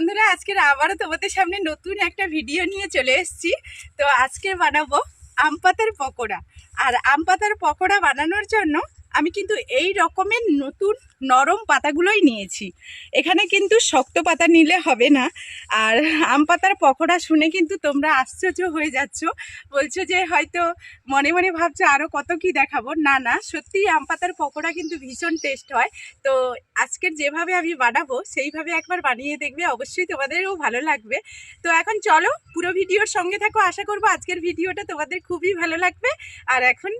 বন্ধুরা, আজকের আবারও তোমাদের সামনে নতুন একটা ভিডিও নিয়ে চলে এসেছি। তো আজকে বানাবো আম পাতার পকোড়া। আর আম পাতার পকোড়া বানানোর জন্য আমি কিন্তু এই রকমের নতুন নরম পাতাগুলোই নিয়েছি। এখানে কিন্তু শক্ত পাতা নিলে হবে না। আর আম পাতার পকোড়া শুনে কিন্তু তোমরা আশ্চর্য হয়ে যাচ্ছ। বলছো যে হয়তো মনে মনে ভাবছ আরও কত কি দেখাবো। না না, সত্যিই আম পাতার পকোড়া কিন্তু ভীষণ টেস্ট হয়। তো আজকের যেভাবে আমি বানাবো, সেইভাবে একবার বানিয়ে দেখবে। অবশ্যই তোমাদেরও ভালো লাগবে। তো এখন চলো পুরো ভিডিওর সঙ্গে থাকো। আশা করব আজকের ভিডিওটা তোমাদের খুবই ভালো লাগবে। আর এখন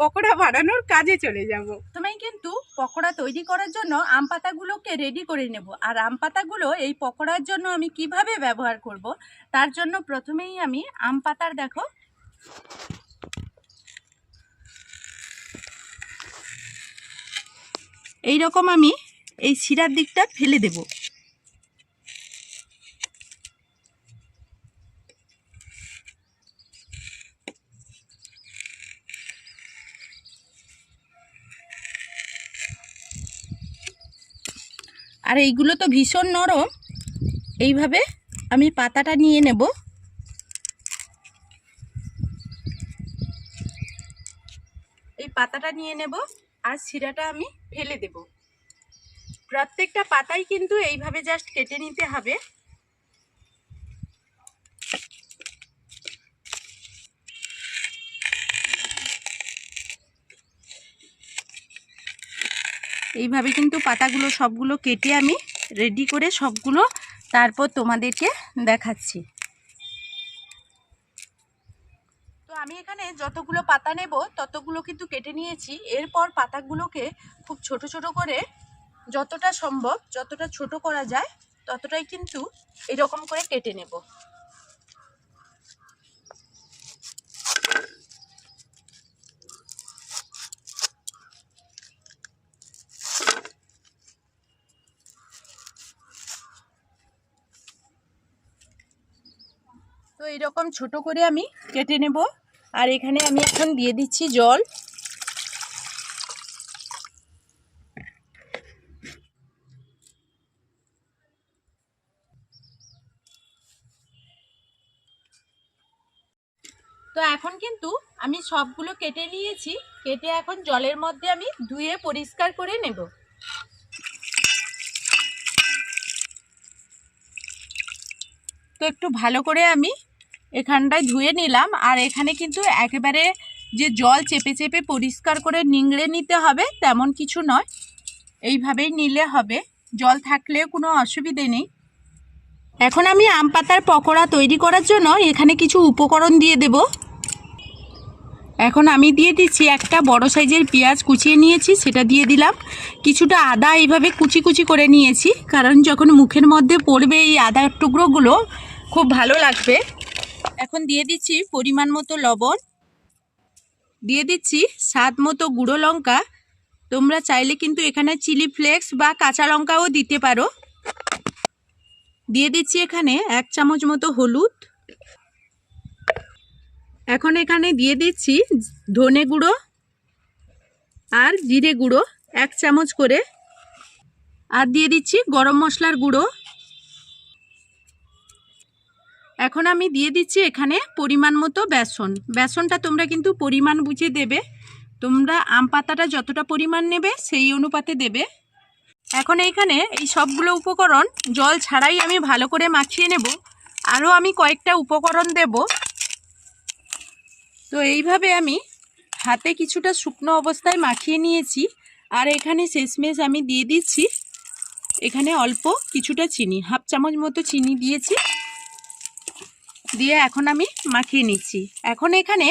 পকোড়া বানানোর কাজে চলে যাব। প্রথমেই কিন্তু পকোড়া তৈরি করার জন্য আম পাতাগুলোকে রেডি করে নেব। আর আম পাতাগুলো এই পকোড়ার জন্য আমি কীভাবে ব্যবহার করব, তার জন্য প্রথমেই আমি আম পাতার দেখো। এই রকম আমি এই শিরার দিকটা ফেলে দেব। আর এইগুলো তো ভীষণ নরম। এইভাবে আমি পাতাটা নিয়ে নেব। এই পাতাটা নিয়ে নেব আর শিরাটা আমি ফেলে দেব। প্রত্যেকটা পাতাই কিন্তু এইভাবে জাস্ট কেটে নিতে হবে। এইভাবে কিন্তু পাতাগুলো সবগুলো কেটে আমি রেডি করে সবগুলো তারপর তোমাদেরকে দেখাচ্ছি। তো আমি এখানে যতগুলো পাতা নেব, ততগুলো কিন্তু কেটে নিয়েছি। এরপর পাতাগুলোকে খুব ছোট ছোট করে যতটা সম্ভব, যতটা ছোট করা যায়, ততটাই কিন্তু এরকম করে কেটে নেব। তো এরকম ছোট করে আমি কেটে নেব। আর এখানে আমি এখন দিয়ে দিচ্ছি জল। তো এখন কিন্তু আমি সবগুলো কেটে নিয়েছি। কেটে এখন জলের মধ্যে আমি ধুয়ে পরিষ্কার করে নেব। তো একটু ভালো করে আমি এখানটায় ধুয়ে নিলাম, আর এখানে কিন্তু একেবারে যে জল চেপে চেপে পরিষ্কার করে নিংড়ে নিতে হবে তেমন কিছু নয়। এইভাবেই নিলে হবে, জল থাকলেও কোনো অসুবিধে নেই। এখন আমি আম পাতার পকোড়া তৈরি করার জন্য এখানে কিছু উপকরণ দিয়ে দেব। এখন আমি দিয়ে দিচ্ছি একটা বড় সাইজের পেঁয়াজ কুচিয়ে নিয়েছি, সেটা দিয়ে দিলাম। কিছুটা আদা এইভাবে কুচি কুচি করে নিয়েছি, কারণ যখন মুখের মধ্যে পড়বে এই আদার টুকরোগুলো, খুব ভালো লাগবে। এখন দিয়ে দিচ্ছি পরিমাণ মতো লবণ। দিয়ে দিচ্ছি স্বাদ মতো গুঁড়ো লঙ্কা। তোমরা চাইলে কিন্তু এখানে চিলি ফ্লেক্স বা কাঁচা লঙ্কাও দিতে পারো। দিয়ে দিচ্ছি এখানে এক চামচ মতো হলুদ। এখন এখানে দিয়ে দিচ্ছি ধনে গুঁড়ো আর জিরে গুঁড়ো, এক চামচ করে। আর দিয়ে দিচ্ছি গরম মশলার গুঁড়ো। এখন আমি দিয়ে দিচ্ছি এখানে পরিমাণ মতো বেসন। বেসনটা তোমরা কিন্তু পরিমাণ বুঝে দেবে। তোমরা আম পাতাটা যতটা পরিমাণ নেবে সেই অনুপাতে দেবে। এখন এইখানে এই সবগুলো উপকরণ জল ছাড়াই আমি ভালো করে মাখিয়ে নেব। আরও আমি কয়েকটা উপকরণ দেব। তো এইভাবে আমি হাতে কিছুটা শুকনো অবস্থায় মাখিয়ে নিয়েছি। আর এখানে শেষমেশ আমি দিয়ে দিচ্ছি। এখানে অল্প কিছুটা চিনি, হাফ চামচ মতো চিনি দিয়েছি। দিয়ে এখন আমি মাখিয়ে নিচ্ছি। এখন এখানে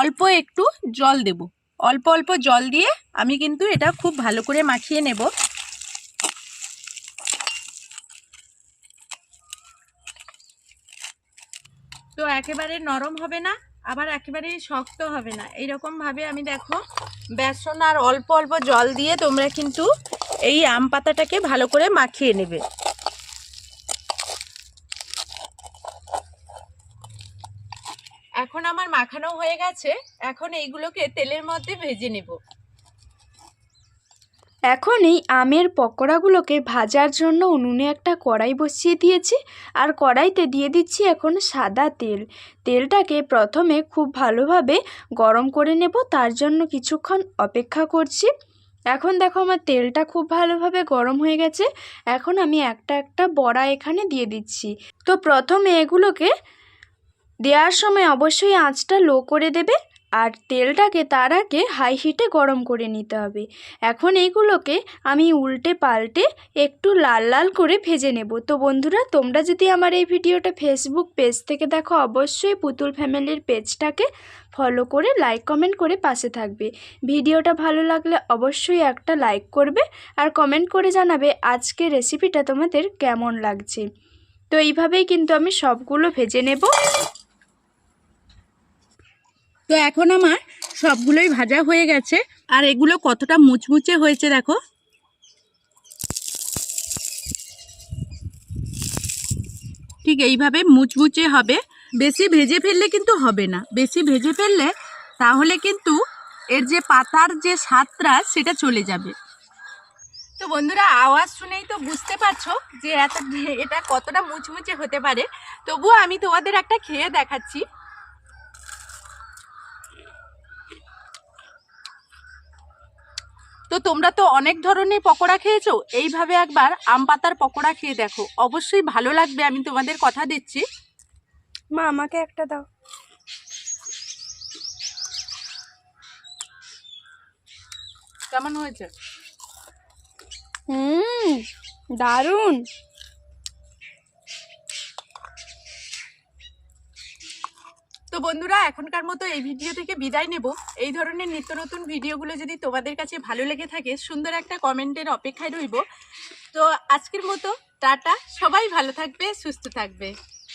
অল্প একটু জল দেব। অল্প অল্প জল দিয়ে আমি কিন্তু এটা খুব ভালো করে মাখিয়ে নেব। তো একেবারে নরম হবে না, আবার একেবারে শক্ত হবে না। এইরকম ভাবে আমি দেখো, বেসন আর অল্প অল্প জল দিয়ে তোমরা কিন্তু এই আম পাতাটাকে ভালো করে মাখিয়ে নেবে এখন আমার মাখানো হয়ে গেছে, এখন এইগুলোকে তেলের মধ্যে ভেজে নেব। এখন এই আমের পকোড়াগুলোকে ভাজার জন্য উনুনে একটা কড়াই বসিয়ে দিয়েছি, আর কড়াইতে দিয়ে দিচ্ছি এখন সাদা তেল। তেলটাকে প্রথমে খুব ভালোভাবে গরম করে নেব, তার জন্য কিছুক্ষণ অপেক্ষা করছি। এখন দেখো আমার তেলটা খুব ভালোভাবে গরম হয়ে গেছে, এখন আমি একটা একটা বড়া এখানে দিয়ে দিচ্ছি। তো প্রথমে এগুলোকে দেওয়ার সময় অবশ্যই আঁচটা লো করে দেবে আর তেলটাকে তার আগে হাই হিটে গরম করে নিতে হবে। এখন এইগুলোকে আমি উল্টে পাল্টে একটু লাল লাল করে ভেজে নেব। তো বন্ধুরা, তোমরা যদি আমার এই ভিডিওটা ফেসবুক পেজ থেকে দেখো, অবশ্যই পুতুল ফ্যামিলির পেজটাকে ফলো করে লাইক কমেন্ট করে পাশে থাকবে। ভিডিওটা ভালো লাগলে অবশ্যই একটা লাইক করবে আর কমেন্ট করে জানাবে আজকে রেসিপিটা তোমাদের কেমন লাগছে। তো এইভাবেই কিন্তু আমি সবগুলো ভেজে নেব। তো এখন আমার সবগুলোই ভাজা হয়ে গেছে। আর এগুলো কতটা মুচমুচে হয়েছে দেখো। ঠিক এইভাবে মুচমুচে হবে। বেশি ভেজে ফেললে কিন্তু হবে না। বেশি ভেজে ফেললে তাহলে কিন্তু এর যে পাতার যে স্বাদটা, সেটা চলে যাবে। তো বন্ধুরা, আওয়াজ শুনেই তো বুঝতে পারছ যে এত এটা কতটা মুচমুচে হতে পারে। তবুও আমি তোমাদের একটা খেয়ে দেখাচ্ছি। তো তোমরা তো অনেক ধরনের পকোড়া খেয়েছো। এইভাবে একবার আম পাতার পকোড়া খেয়ে দেখো। অবশ্যই ভালো লাগবে আমি তোমাদের কথা দিচ্ছি। মা আমাকে একটা দাও। কেমন হয়েছে? হুম দারুণ। বন্ধুরা, এখনকার মতো এই ভিডিও থেকে বিদায় নেব। এই ধরনের নিত্য নতুন ভিডিওগুলো যদি তোমাদের কাছে ভালো লেগে থাকে, সুন্দর একটা কমেন্টের অপেক্ষায় রইব। তো আজকের মতো, টাটা। সবাই ভালো থাকবে, সুস্থ থাকবে।